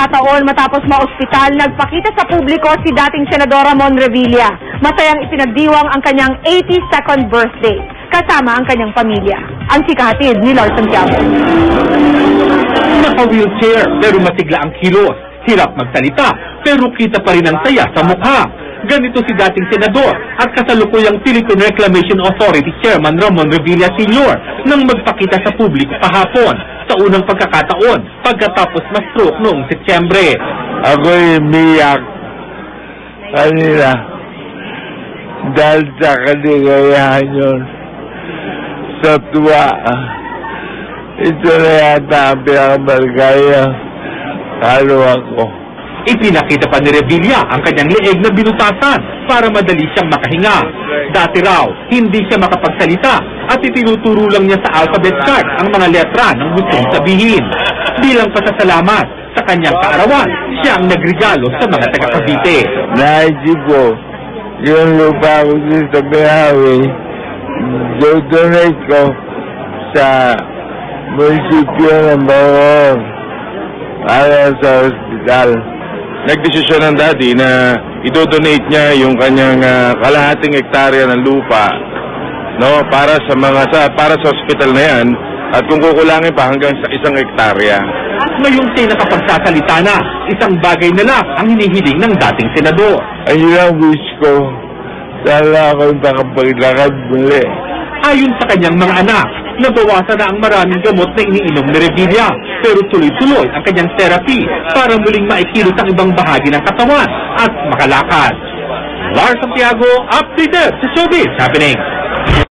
pagkakataon matapos maospital, nagpakita sa publiko si dating Senadora Mon Revilla. Masayang ipinagdiwang ang kanyang 82nd birthday, kasama ang kanyang pamilya. Ang chikahatid ni Lord Santiago. Naka-wheelchair pero masigla ang kilos. Hirap magsalita pero kita pa rin ang saya sa mukha. Ganito si dating senador at kasalukuyang Philippine Reclamation Authority Chairman Ramon Revilla Sr. nang magpakita sa publiko kahapon sa unang pagkakataon pagkatapos ma-stroke noong Setyembre. Ako'y umiyak kanina dahil sa kaligayahan yun. Sa tuwa, ito na yata ang pinakamalgaya kaluluwa ko. Ipinakita pa ni Revilla ang kanyang leeg na binutasan para madali siyang makahinga. Dati raw, hindi siya makapagsalita at itinuturo lang niya sa alphabet chart ang mga letra ng gustong sabihin. Bilang pasasalamat sa kanyang kaarawan, siya ang nagregalo sa mga taga-Cavite. Naisip ko, yung lupa ko sa Bihawi, donate ko sa munisipyo ng Bawor para sa ospital. Nagdesisyon ng daddy na idodonate niya yung kanyang ah, kalahating hektarya ng lupa no para sa mga sa para sa ospital na yan at kung kukulangin pa hanggang sa isang hektarya. Ngayong siya'y nakapagsasalita na, isang bagay na lang ang hinihiling ng dating senador. Ayun ang wish ko. Sana ako'y makapaglakad muli. Ayon sa kanyang mga anak, nabawasan na ang maraming gamot na iniinom ni Revilla, pero tuloy-tuloy ang kanyang therapy para muling maikilos ang ibang bahagi ng katawan at makalakad. Lars Santiago, updated sa Showbiz Happening.